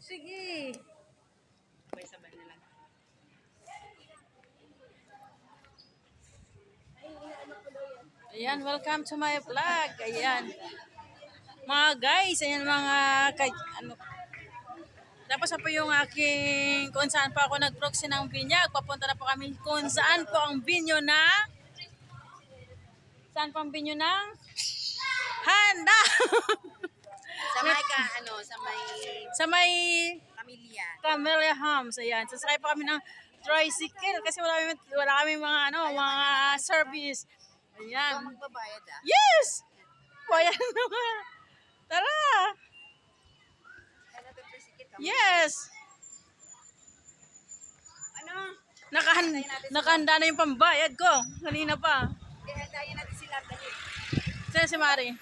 Sige. Sabay-sabay na lang. Ayan, welcome to my vlog. Ayan. Mga guys, ayan mga kay, ano, tapos na po yung aking kung saan pa ako nag-proxy ng binyag. Papunta na po kami kung saan po ang binyo na saan po ang binyo ng handa. Sa may ka, ano, sa may sa may pamilya. Camellia Homes. Ayan. Sasakay pa kami ng tricycle kasi wala kami, wala kami mga ano, mga service. Ayan. Magbabayad ah. Yes! Ayan naman. Tara! To, tricycle ka? Yes! Ano? Nakahan nakahanda na yung pambayad ko. Kanina pa. Kaya tayo natin sila dali. Saan si Mari?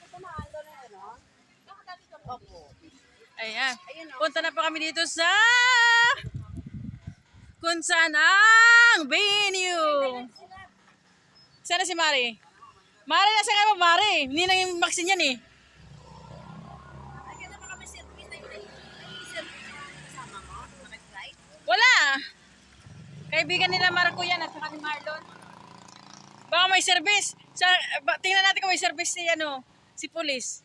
Kasamahan ko na ano? Opo. Ayan. Ayun o. Punta na pa kami dito sa kung saan ang venue. Saan na si Mari? Mari, nasa kayo mo, Mari? Hindi na yung vaccine yan eh. Wala. Kaibigan nila Marco yan at saka ni Marlon. Baka may service. Sa, tingnan natin kung may service si ano, si police.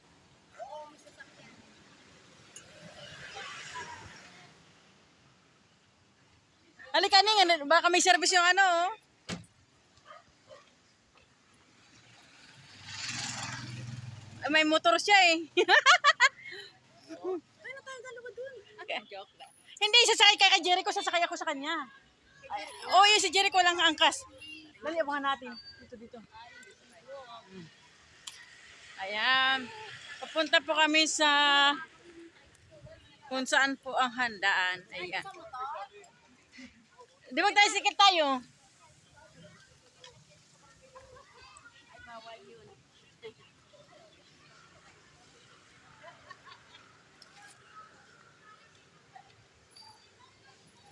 Ning, ano, baka may service yung ano. oh. Ay, May motor siya eh. Ay, na tayo dalawa dun. Okay. Joke lang. Hindi, sasakay ka kay Jericho, sasakay ako sa kanya. Oo, yun si Jericho lang ang angkas. Dali, abangan natin. Dito, dito. Ayan. Papunta po kami sa kung saan po ang handaan. Ayan. Di ba tayo sikit tayo?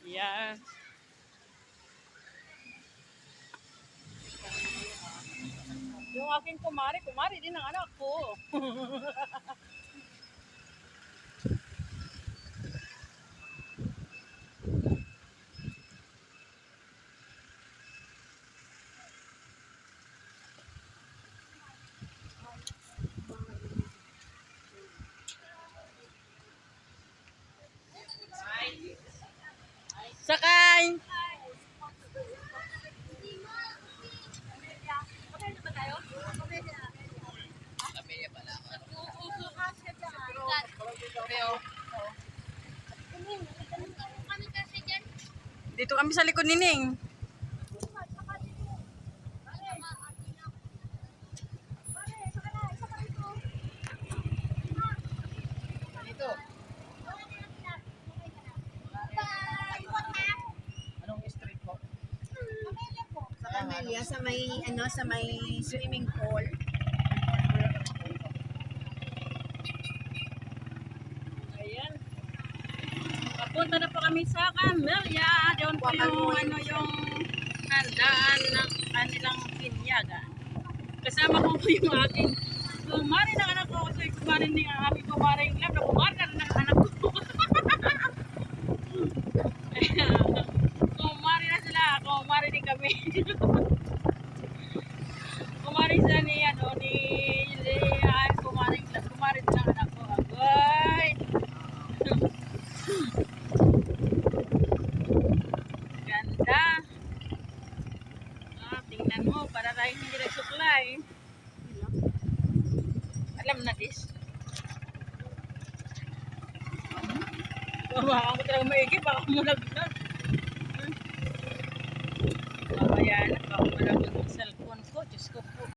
Yes. Yung aking kumari, kumari din ang anak ko. Sakay! Dito kami sa likod ni Ning. Camellia, sa may, ano, sa may swimming pool. Ayan. Papunta na po kami sa Camellia. Doon po yung, ano, yung handaan ng kanilang pinyaga. Kasama ko po yung aking kumari ng anak ko. Kasi kumari ni ang aking kumari yung lab na kumari na rin ng anak ko. kumari na sila. Kumari din kami. Kumari sila ni, ano, ni Leanne. Kumari, kumari din ang anak ko. Agoy! Ganda. Ah, tingnan mo, para tayo hindi nagsuklay. Alam na this. Baka mo talaga maigi, baka mo nag, Ayan, nakawala ko ng cellphone ko. Diyos ko po.